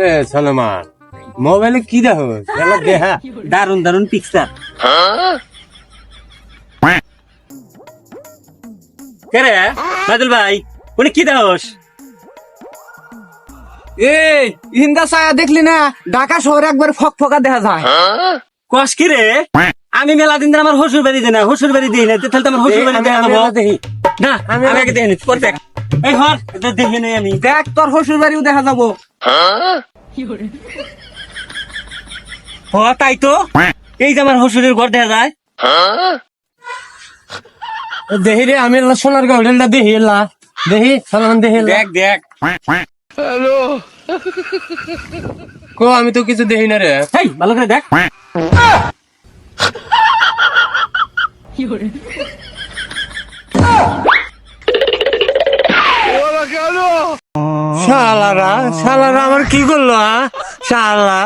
রে সলমান? মোবাইলে কি দেখো? এলা দেহা দারুণ দারুণ পিকচার কে রে? বাদল ভাই উনি কি এই ইন্দা ছায়া দেখলি না? ঢাকা শহরে একবার ফক ফকা দেখা যায়। কস কি রে? আমি মেলা দিন ধরে আমার হসুর বাড়ি দিই না হসুর বাড়ি দিই না তাহলে তো আমার হসুর বাড়ি দেখা দেখি। না আমি আগে দেখি নি দেখ এই হর এটা দেখি নাই আমি। দেখ তোর শ্বশুর বাড়িও দেখা যাব। হ তাই তো। এই যে আমার হসুরের ঘর দেখা যায়। দেখি রে আমি সোনার এলা দেখি এলা। দেখি সলমান দেখি। দেখ দেখ। কো আমি তো কিছু দেখি না রে। এই ভালো করে দেখ। শালারা শালারা আমার কি করল হ্যাঁ? শালা